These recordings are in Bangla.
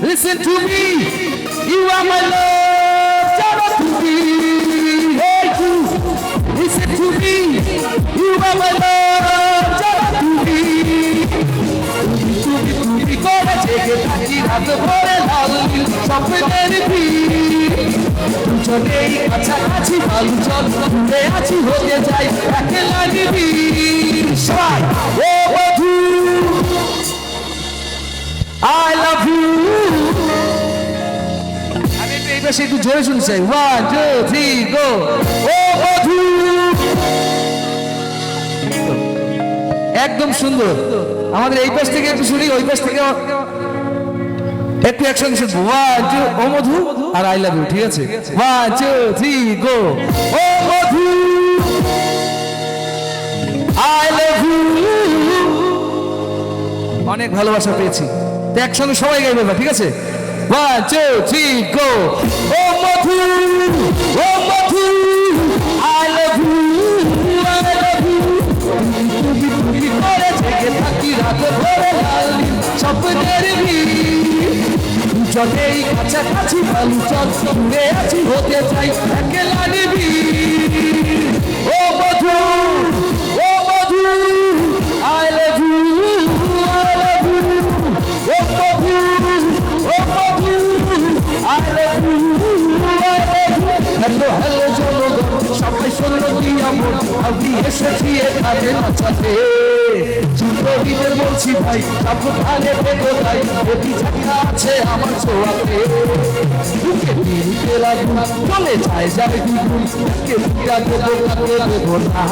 listen to me. You are my love, Java to me. Hey, you, listen to me. You are my love, Java to me. তুমি তুমি করে জেগে থাকি রাত ভরে লাল স্বপ্নের দুজনেই কাছাকাছি ভালো চল আছি হতে যাই একলা নিবি আমি একটু জোরে শুনতে চাই ওয়ান টু থ্রি গো ও একদম সুন্দর। আমাদের এই পাশ থেকে একটু শুনি, ওই পাশ থেকে একটু একসঙ্গে শুনব। ওয়ান টু ও মধু, আর আই লাভ ইউ ঠিক আছে? ওয়ান টু থ্রি গো ও মধু আই লাভ ইউ অনেক ভালোবাসা পেয়েছি। তো একসঙ্গে সবাই গাইবে ঠিক আছে? ওয়ান টু থ্রি গো ও মধু ও Madhu I love you I love you তুমি তুমি করে জেগে থাকি রাত ভরে লাল স্বপ্নের দুজনেই কাছাকাছি বালু চল দূরে আছি হতে চাই একলা নিবি ও মধু আমি এসেছি এখানে নাচাতে যুদ্ধবীদের বলছি, ভাই সাবধানে দেখো তাই অতি জায়গা আছে আমার ছোঁয়াতে। বুকে দিতে লাগুন চলে যায়, যাবে দ্বিগুণ কে ফিরা দেবো কাকে দেবো না।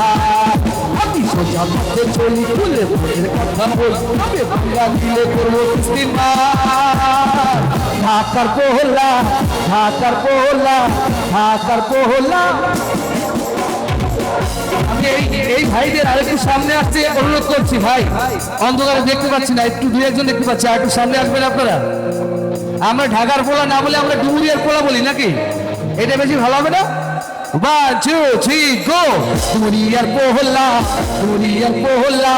আমি সোজা পথে চলি খুলে ভোরের কথা বল, তবে ফিরা দিলে করব কিস্তির ঢাকার পোহলা ঢাকার পোহলা ঢাকার পোহলা এই এই ভাইদের আরেকটু সামনে আসতে অনুরোধ করছি, ভাই। অন্ধকারে দেখতে পাচ্ছি না, একটু দুই একজন দেখতে পাচ্ছি, আর একটু সামনে আসবেন আপনারা? আমরা ঢাকার পোলা না বলে আমরা ডুমুরিয়ার পোলা বলি নাকি? এটা বেশি ভালো হবে না? Duriar pohola,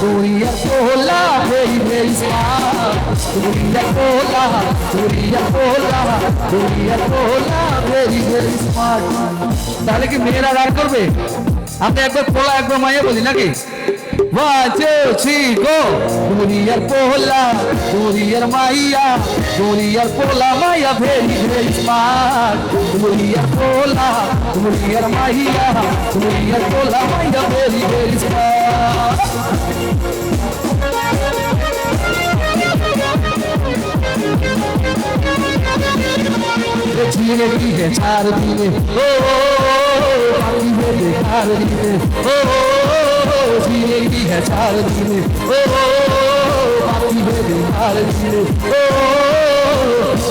Duriar pohola, hey, hey, smile. Duriar pohola, Duriar pohola, Duriar pohola, very, very smart. তাহলে কি মেয়েরা রাগ করবে আমরা একবার পোলা একবার মাইয়া বলি নাকি One, two, three, go! Duriar pohola, Duriar maia, Duriar pola maia, very, very smart. Duriar pola, Duriar maia, Duriar pola maia, very, very smart. जीने की है चार दीने ओ बाकी है बेकार दीने ओ धीरे भी है चार दिन ओ बाकी बेबे हार दिन ओ,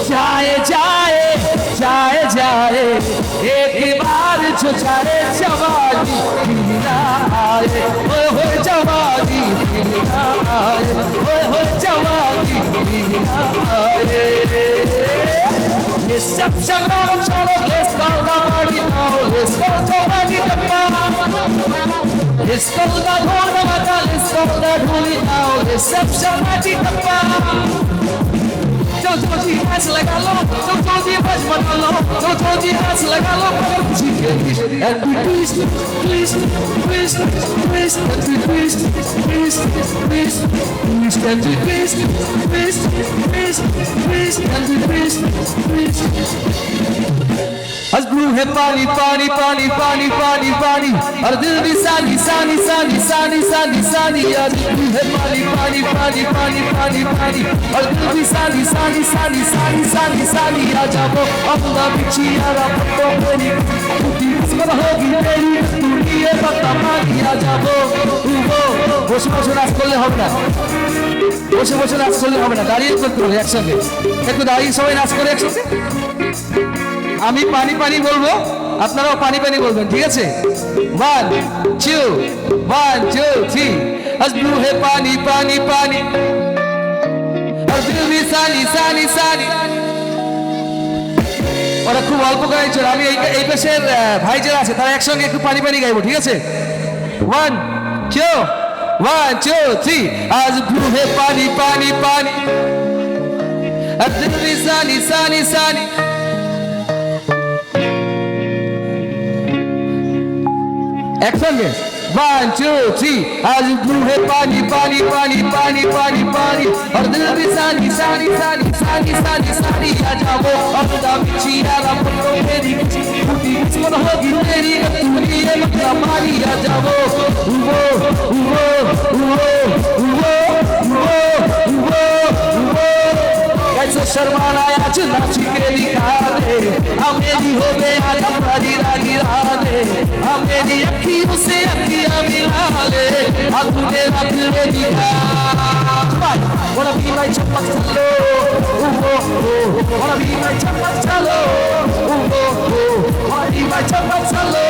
जाए जाए जाए जाए। एक बार जो जाए जवानी आए ओ, हो जवानी आए ओ, हो जवानी आए ये सब चलो चलो लेट्स गो गाड़ी नाउ लेट्स गो गाड़ी डब्बा স্তব্ধ ঢোল বাজাল স্তব্ধ ঢোলি দাও রিসেপশন নাচি টপ্পা চৌ চৌজি নাচ লাগালো চৌ চৌজি বাজ বানালো চৌ চৌজি নাচ লাগালো খুশি And we twist, twist, twist, twist, and we twist, twist, twist, twist, and we twist, twist, twist, twist, and we twist, twist. अजबू है पानी पानी पानी पानी पानी पानी और दिल भी सानी सानी सानी सानी सानी सानी अजबू है पानी पानी पानी पानी पानी पानी और दिल भी सानी सानी सानी सानी सानी सानी आ जाओ अपना बिछी यारा पत्तों मेरी टूटी किस्मत होगी मेरी टूटी ये पत्ता पानी आ जाओ वो বসে বসে নাচ করলে হবে না বসে বসে নাচ করলে হবে না দাঁড়িয়ে করতে হবে একসঙ্গে একটু দাঁড়িয়ে সবাই নাচ করে একসঙ্গে আমি পানি পানি বলবো আপনারাও পানি পানি বলবেন ঠিক আছে one two one two three अजलू है পানি পানি पानी और दिल भी सानी सानी सानी ওরা খুব অল্প গাইছে আমি এই এই পাশের ভাই যারা আছে তারা একসাথে একটু পানি পানি গাইবো ঠিক আছে one two one two three আজ ভুহে পানি পানি পানি সানি সানি সানি एक्शन में वन टू थ्री आज ब्लू है पानी पानी पानी पानी पानी पानी और दिल भी सानी सानी सानी सानी सानी सानी आ जाओ अब दामिची यारा बोलो मेरी बूटी किस्मत होगी मेरी तूने ये मज़ा मारी आ जाओ वो वो वो वो वो वो वो कैसे शर्माना आज नाची के दिखा दे हमेरी हो गया हमारी रानी राधे हमेरी अखियों से अखियां मिला ले अब तूने रख ले दिखा Wanna be my chapak chalo, ooh oh oh. Wanna be my chapak chalo, ooh oh oh. Wanna be my chapak chalo,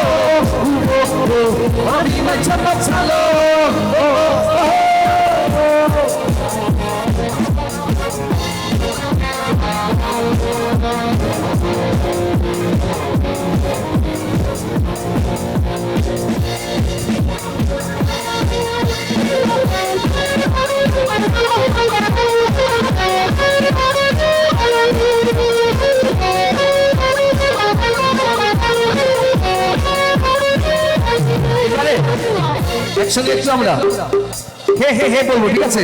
ooh oh oh. Wanna be my chapak chalo, oh oh একসঙ্গে একটু আমরা। হে হে হে বলব ঠিক আছে?